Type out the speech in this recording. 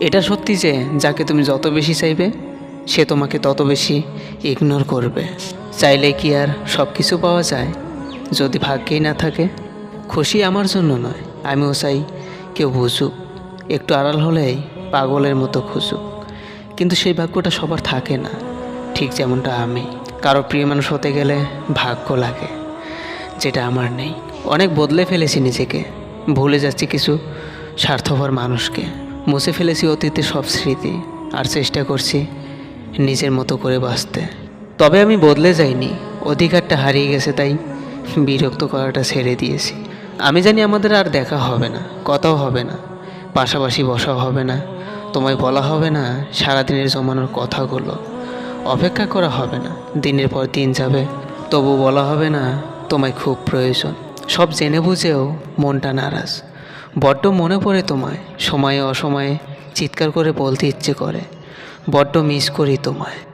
এটা সত্যি যে যাকে তুমি যত বেশি চাইবে, সে তোমাকে তত বেশি ইগনোর করবে। চাইলে কি আর সব কিছু পাওয়া যায়? যদি ভাগ্যেই না থাকে, খুশি আমার জন্য নয়, আমিও চাই কেউ বুঝুক, একটু আড়াল হলেই পাগলের মতো খুঁজুক। কিন্তু সেই ভাগ্যটা সবার থাকে না, ঠিক যেমনটা আমি। কারও প্রিয় মানুষ হতে গেলে ভাগ্য লাগে, যেটা আমার নেই। অনেক বদলে ফেলেছি নিজেকে, ভুলে যাচ্ছি কিছু স্বার্থপর মানুষকে। মুছে ফেলেছি অতীতের সব স্মৃতি, আর চেষ্টা করছি নিজের মতো করে বাঁচতে। তবে আমি বদলে যাইনি, অধিকারটা হারিয়ে গেছে তাই বিরক্ত করাটা ছেড়ে দিয়েছি। আমি জানি আমাদের আর দেখা হবে না, কথাও হবে না, পাশাপাশি বসাও হবে না, তোমায় বলা হবে না সারাদিনের জমানোর কথাগুলো। অপেক্ষা করা হবে না, দিনের পর দিন যাবে, তবু বলা হবে না তোমায় খুব প্রয়োজন। সব জেনে বুঝেও মনটা নারাজ। বড্ড মনে পড়ে তোমায়, সময়ে অসময়ে চিৎকার করে বলতে ইচ্ছে করে। বড্ড মিস করি তোমায়।